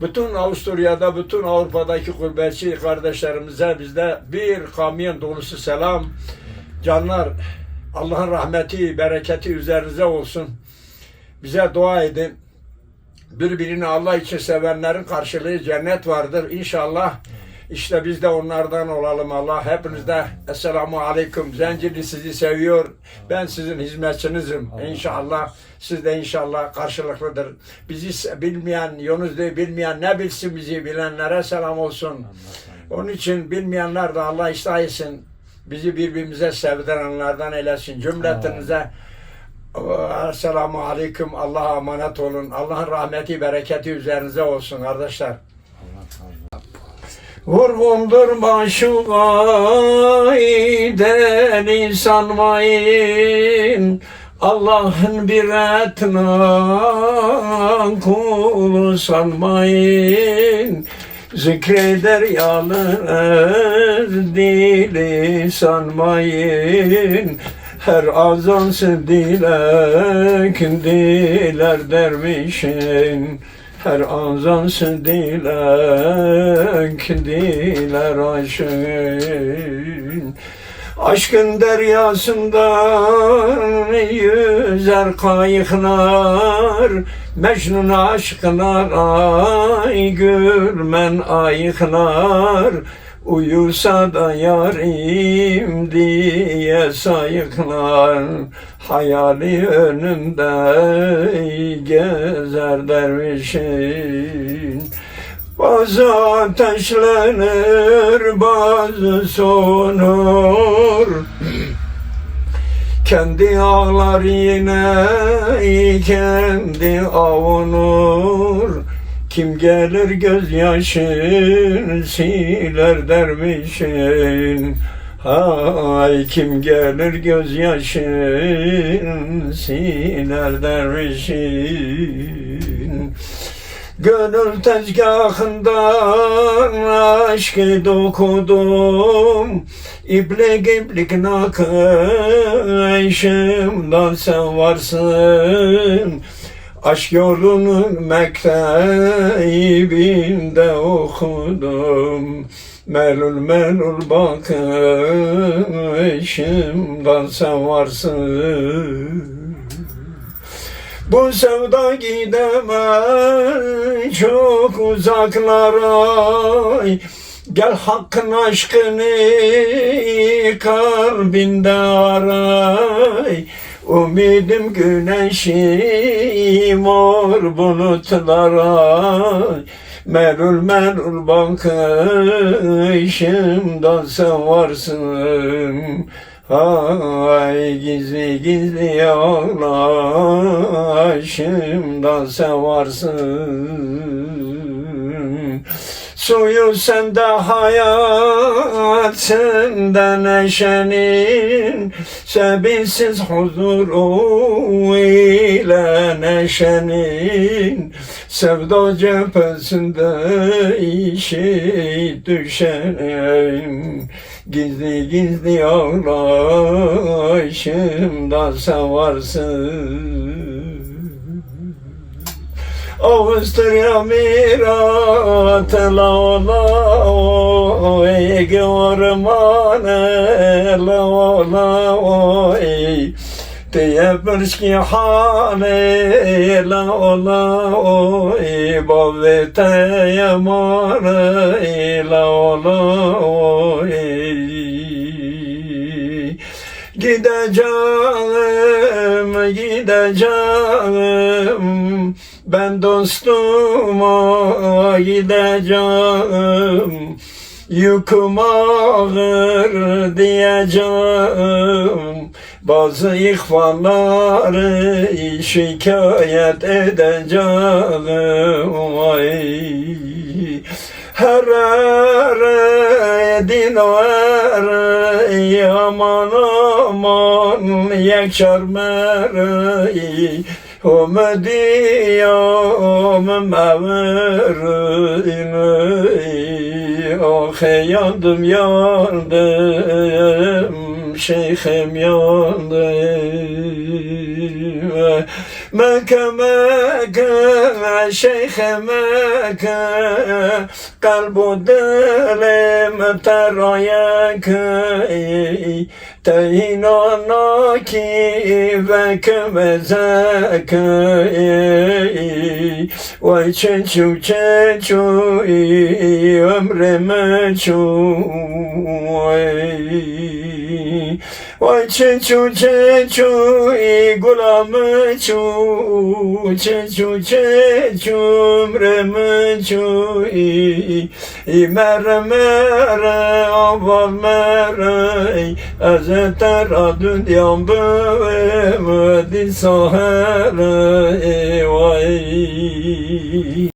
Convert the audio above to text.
bütün Avusturya'da, bütün Avrupa'daki gurbetçi kardeşlerimize bizde bir kamyon dolusu selam. Canlar, Allah'ın rahmeti, bereketi üzerinize olsun. Bize dua edin. Birbirini Allah için sevenlerin karşılığı cennet vardır. İnşallah işte biz de onlardan olalım Allah. Hepinizde Esselamu Aleyküm. Zencili sizi seviyor. Ben sizin hizmetçinizim. İnşallah. Siz de inşallah karşılıklıdır. Bizi bilmeyen, Yunus'u bilmeyen ne bilsin bizi bilenlere selam olsun. Onun için bilmeyenler de Allah ıslah etsin. Bizi birbirimize sevdirenlerden eylesin. Cümletinize Esselamu Aleyküm. Allah'a emanet olun. Allah'ın rahmeti, bereketi üzerinize olsun kardeşler. Vurgundur başıma deli sanmayın Allah'ın bir etna kulu sanmayın. Zikreder yalnız dili sanmayın. Her azansı dilek diler dervişin her azansı dilek diler aşın Aşkın deryasından yüzer kayıklar Mecnun aşklar ay gürmen ayıklar Uyusa da yarim diye sayıklar Hayali önünde gezer dervişin bazı ateşlenir, bazı sonur. Kendi ağlar yine, kendi avunur. Kim gelir gözyaşın siler dervişin. Hay kim gelir gözyaşın siler dervişin. Gönül tezgahından aşkı dokudum İplik iplik nakışımdan sen varsın Aşk yolunun mektebinde okudum. Melul melul bakışımdan sen varsın. Bu sevda gidemez çok uzaklara. Gel hakkın aşkını kalbinde aray Umidim güneşi mor bulutlara. Melul melul bakışımdan sen varsın. Ay gizli gizli ağlaşımdan sen varsın Suyu sende hayat sende neşenin. Sebilsiz huzuru ile neşenin. Sevda cephesinde işi düşenin. Gizli gizli ağlaşımda sen varsın Avusturya mirat la la ey ormane la la ey diye bir hane la la ey bavete yamare la la ey Gideceğim, gideceğim Ben dostuma gideceğim Yüküm ağır diyeceğim Bazı ihvanları şikayet edeceğim Ay. Her er dinar aman aman yekşar meri. O mediyam meverini ah yandım yandım şeyhim yandım Mekke Mekke Şeyh Mekke Kalbu dilim terayeke Teyinana ki ve kemezeke Vay çeçu çeçu ömreme Vay çeçu çeçu gulamı çu. Çeçu çeçu ömreme çu Mere mere aval mere Ezeter adün yambı ve di sahere vay